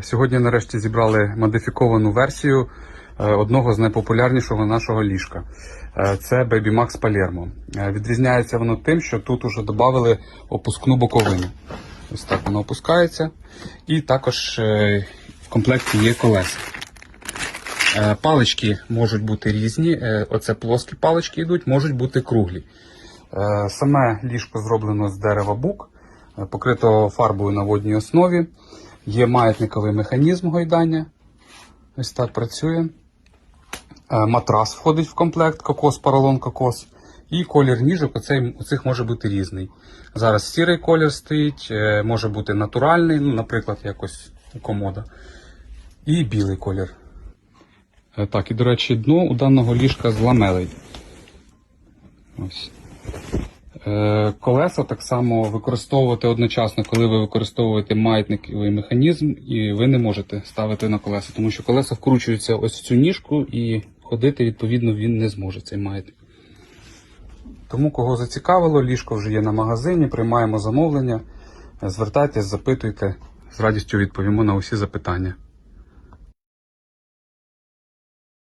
Сьогодні нарешті зібрали модифіковану версію е, одного з найпопулярнішого нашого ліжка. Е, Це Baby Max Palermo. Е, Відрізняється воно тим, що тут уже додали опускну боковину. Ось так воно опускається. І також в комплекті є колеса. Палички можуть бути різні. Оце плоскі палички йдуть, можуть бути круглі. Саме ліжко зроблено з дерева бук, покрито фарбою на водній основі. Є маятниковий механізм гойдання. Ось так працює. Е, Матрас входить в комплект, кокос, поролон кокос. І колір ніжок оцей, оцих може бути різний. Зараз сірий колір стоїть, е, може бути натуральний, ну, наприклад, якось у комода. І білий колір. Е, Так, і до речі, дно у даного ліжка з ламелей. Ось. Е, Колеса так само використовувати одночасно, коли ви використовуєте маятниковий механізм, і ви не можете ставити на колеса, тому що колеса вкручуються ось в цю ніжку і ходити, відповідно, він не зможе цей маятник. Тому, кого зацікавило, ліжко вже є на магазині, приймаємо замовлення. Звертайтесь, запитуйте, з радістю відповімо на усі запитання.